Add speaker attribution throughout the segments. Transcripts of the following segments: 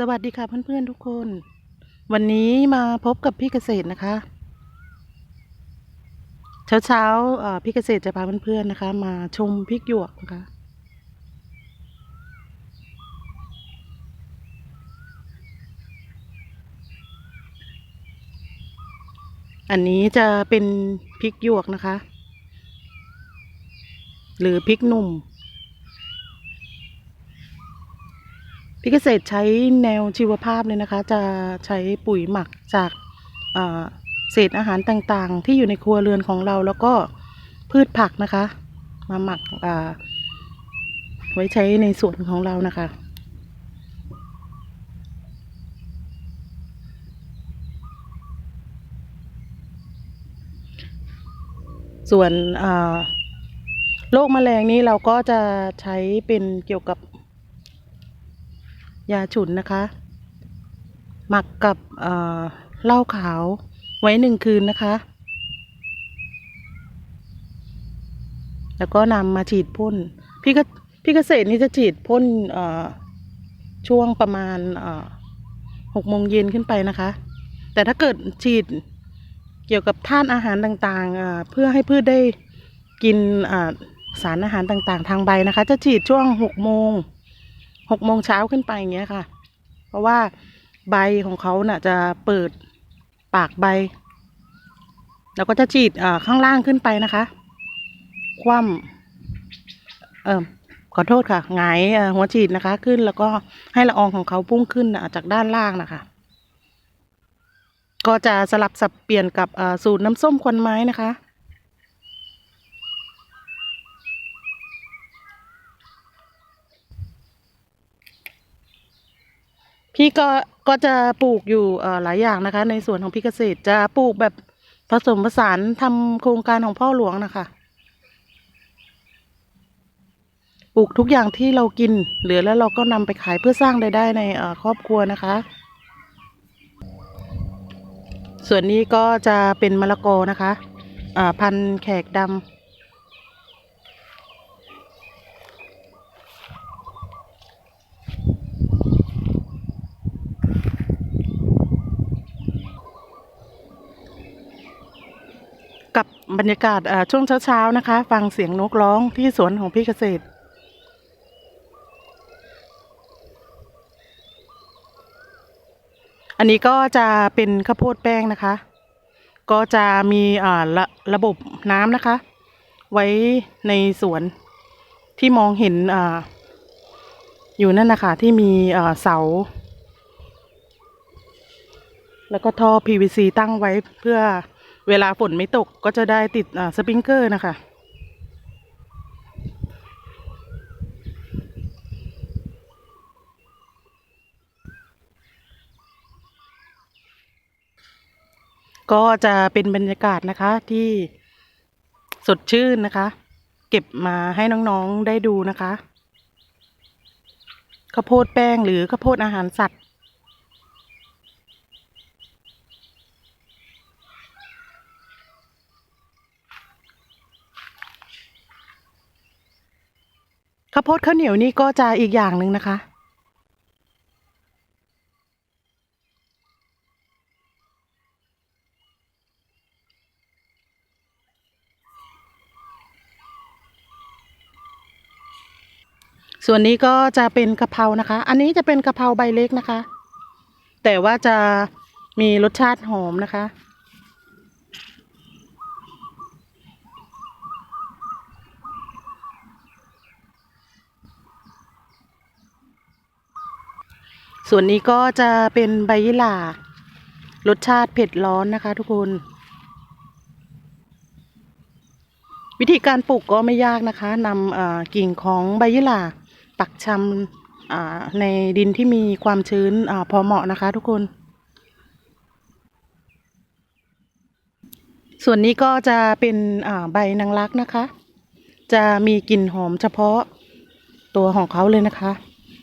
Speaker 1: สวัสดีค่ะเพื่อนๆทุกคน วันนี้มาพบกับพี่เกษตรนะคะ เช้าๆพี่เกษตรจะพาเพื่อนๆนะคะ มาชมพริกหยวกนะคะ อันนี้จะเป็นพริกหยวกนะคะ หรือพริกหนุ่ม พี่เกษตรใช้แนวชีวภาพเลยนะคะ จะใช้ปุ๋ยหมักจากเศษอาหารต่างๆ ที่อยู่ในครัวเรือนของเราแล้วก็พืชผักนะคะ มาหมักไว้ใช้ในสวนของเรานะคะ ส่วนโรคแมลงนี้เราก็จะใช้เป็นเกี่ยวกับ ยาฉุนนะคะ หมักกับเอ่อเหล้าขาวไว้หนึ่งคืนนะคะ แล้วก็นำมาฉีดพ่น พี่ก็พี่เกษตรนี่จะฉีดพ่นเอ่อช่วงประมาณเอ่อหกโมงเย็นขึ้นไปนะคะ แต่ถ้าเกิดฉีดเกี่ยวกับท่านอาหารต่างๆเอ่อเพื่อให้พืชได้กินอ่าสารอาหารต่างๆ ทางใบนะคะ จะฉีดช่วงหกโมง หกโมงเช้าขึ้นไปอย่างเงี้ยค่ะ เพราะว่าใบของเขาน่ะจะเปิดปากใบ แล้วก็จะฉีดอข้างล่างขึ้นไปนะคะ คว่ำเออขอโทษค่ะหงายหัวฉีดนะคะ ขึ้นแล้วก็ให้ละอองของเขาพุ่งขึ้นจากด้านล่างนะคะ ก็จะสลับสับเปลี่ยนกับสูตรน้ำส้มควันไม้นะคะ พี่ก็ก็จะปลูกอยู่หลายอย่างนะคะ ในสวนของพี่เกษตรจะปลูกแบบผสมผสานทำโครงการของพ่อหลวงนะคะปลูกทุกอย่างที่เรากินเหลือแล้วเราก็นำไปขายเพื่อสร้างรายได้ในครอบครัวนะคะ ส่วนนี้ก็จะเป็นมะละกอนะคะพันธุ์แขกดำ กับบรรยากาศช่วงเช้าๆนะคะ ฟังเสียงนกร้องที่สวนของพี่เกษตรอันนี้ก็จะเป็นข้าวโพดแป้งนะคะ ก็จะมีอ่าระระบบน้ำนะคะ ไว้ในสวนที่มองเห็นออยู่นั่นนะคะที่มีเสา แล้วก็ท่อ PVC ตั้งไว้เพื่อ เวลาฝนไม่ตกก็จะได้ติดสปริงเกอร์นะคะ ก็จะเป็นบรรยากาศนะคะที่สดชื่นนะคะ เก็บมาให้น้องๆได้ดูนะคะข้าวโพดแป้งหรือข้าวโพดอาหารสัตว์ ข้าวโพดข้าวเหนียวนี่ก็จะอีกอย่างหนึ่งนะคะ ส่วนนี้ก็จะเป็นกะเพรานะคะ อันนี้จะเป็นกะเพราใบเล็กนะคะ แต่ว่าจะมีรสชาติหอมนะคะ ส่วนนี้ก็จะเป็นใบยี่หร่ารสชาติเผ็ดร้อนนะคะ ทุกคน วิธีการปลูกก็ไม่ยากนะคะนำอ่อกิ่งของใบยี่หร่าปักชำอ่าในดินที่มีความชื้นอาพอเหมาะนะคะ ทุกคน ส่วนนี้ก็จะเป็นอ่าใบนางรักนะคะ จะมีกลิ่นหอมเฉพาะตัวของเขาเลยนะคะ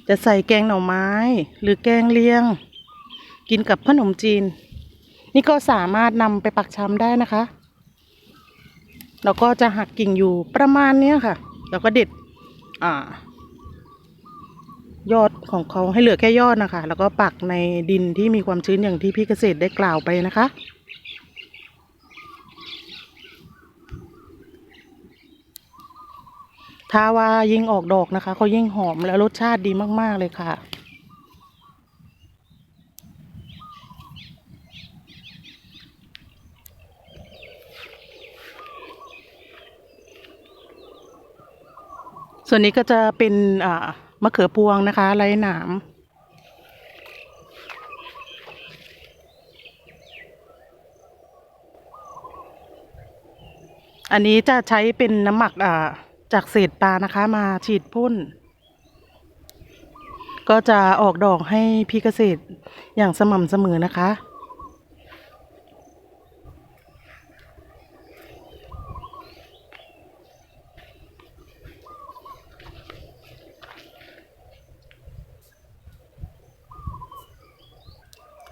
Speaker 1: จะใส่แกงหน่อไม้ หรือแกงเลียง กินกับขนมจีน นี่ก็สามารถนำไปปักชำได้นะคะ เราก็จะหักกิ่งอยู่ประมาณนี้ค่ะ แล้วก็เด็ดอ่ายอดของเขาให้เหลือแค่ยอดนะคะ แล้วก็ปักในดินที่มีความชื้นอย่างที่พี่เกษตรได้กล่าวไปนะคะ ถ้าว่ายิ่งออกดอกนะคะเขายิ่งหอมและรสชาติดีมาก ๆ เลยค่ะ ส่วนนี้ก็จะเป็นมะเขือพวงนะคะไร้หนามอันนี้จะใช้เป็นน้ำหมักอ่า จากเศษปลานะคะมาฉีดพ่น ก็จะออกดอกให้พี่เกษตรอย่างสม่ำเสมอนะคะ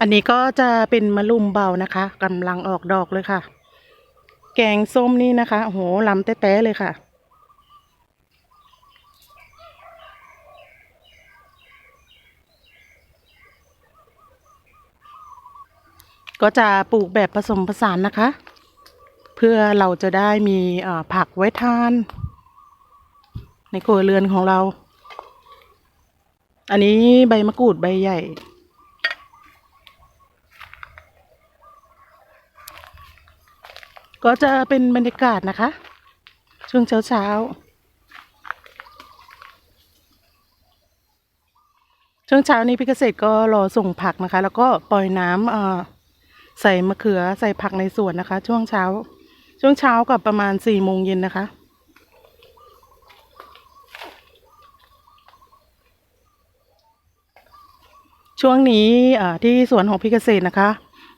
Speaker 1: อันนี้ก็จะเป็นมะลุมเบานะคะกำลังออกดอกเลยค่ะ แกงส้มนี่นะคะโอ้โหลำแต้ๆเลยค่ะ ก็จะปลูกแบบผสมผสานนะคะ เพื่อเราจะได้มีผักไว้ทาน ในครัวเรือนของเรา อันนี้ใบมะกรูดใบใหญ่ ก็จะเป็นบรรยากาศนะคะ ช่วงเช้าเช้าช่วงเช้านี้พี่เกษตรก็รอส่งผักนะคะ แล้วก็ปล่อยน้ำเอ่อ ใส่มะเขือใส่ผักในสวนนะคะ ช่วงเช้า ช่วงเช้ากับประมาณสี่โมงเย็นนะคะ ช่วงนี้ที่สวนของพี่เกษตรนะคะ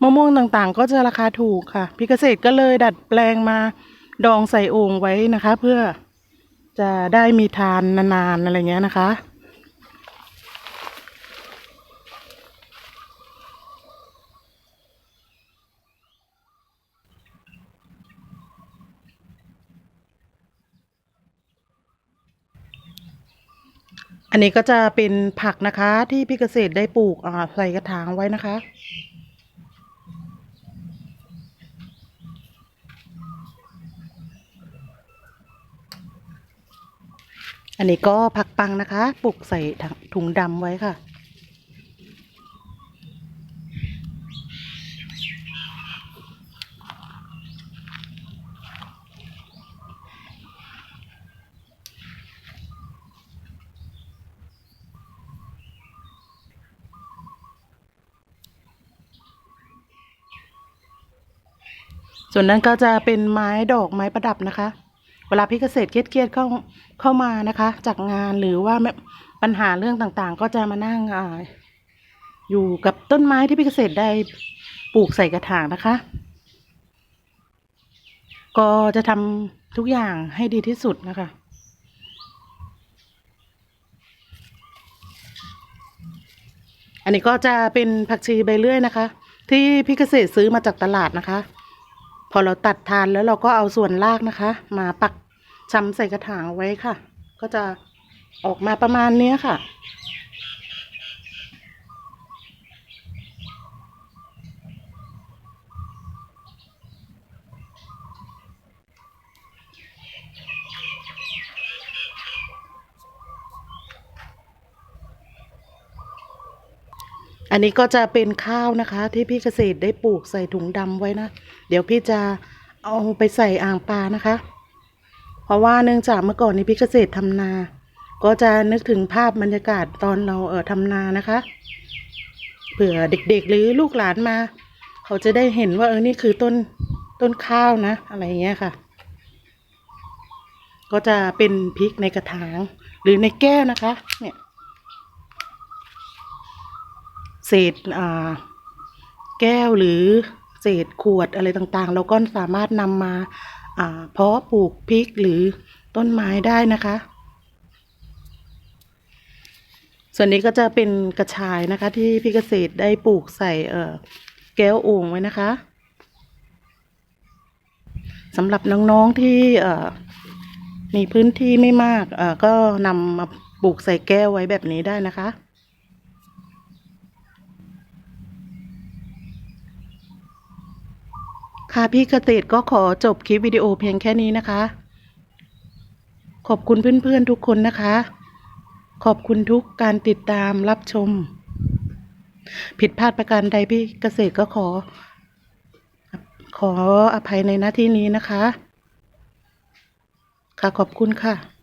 Speaker 1: มะม่วงต่างๆ ก็จะราคาถูกค่ะพี่เกษตรก็เลยดัดแปลงมาดองใส่โอ่งไว้นะคะ เพื่อจะได้มีทานนานๆอะไรเงี้ยนะคะ อันนี้ก็จะเป็นผักนะคะที่พี่เกษตรได้ปลูกใส่กระถางไว้นะคะ อันนี้ก็ผักปังนะคะ ปลูกใส่ถุงดำไว้ค่ะ ส่วนนั้นก็จะเป็นไม้ดอกไม้ประดับนะคะ เวลาพี่เกษตรเครียดๆเข้าเข้ามานะคะ จากงานหรือว่าปัญหาเรื่องต่างๆ ก็จะมานั่งอ่าอยู่กับต้นไม้ที่พี่เกษตรได้ปลูกใส่กระถางนะคะ ก็จะทำทุกอย่างให้ดีที่สุดนะคะอันนี้ก็จะเป็นผักชีใบเลื่อยนะคะ ที่พี่เกษตรซื้อมาจากตลาดนะคะ อเราตัดทานแล้วเราก็เอาส่วนรากนะคะ มาปักชำใส่กระถางเอาไว้ค่ะ ก็จะออกมาประมาณนี้ค่ะอันนี้ก็จะเป็นข้าวนะคะ ที่พี่เกษตรได้ปลูกใส่ถุงดำไว้นะ เดี๋ยวพี่จะเอาไปใส่อ่างปลานะคะ เพราะว่าเนื่องจากเมื่อก่อนนี้พี่เกษตรทำนา ก็จะนึกถึงภาพบรรยากาศตอนเราเออทำนานะคะเผื่อเด็กๆ หรือลูกหลานมา เขาจะได้เห็นว่าเออนี่คือต้นต้นข้าวนะ อะไรอย่างเงี้ยค่ะ ก็จะเป็นพริกในกระถาง หรือในแก้วนะคะ เนี่ย เศษอ่า แก้วหรือ เศษขวดอะไรต่างๆ เราก็สามารถนำมาเพาะปลูกพริกหรือต้นไม้ได้นะคะ ส่วนนี้ก็จะเป็นกระชายนะคะ ที่พี่เกษตรได้ปลูกใส่เแก้วโอ่งไว้นะคะสำหรับน้องๆที่มีพื้นที่ไม่มากก็นำมาปลูกใส่แก้วไว้แบบนี้ได้นะคะ ค่ะพี่เกษตรก็ขอจบคลิปวิดีโอเพียงแค่นี้นะคะ ขอบคุณเพื่อนๆทุกคนนะคะ ขอบคุณทุกการติดตามรับชม ผิดพลาดประการใดพี่เกษตรก็ขอ ขออภัยในหน้าที่นี้นะคะ ค่ะขอบคุณค่ะ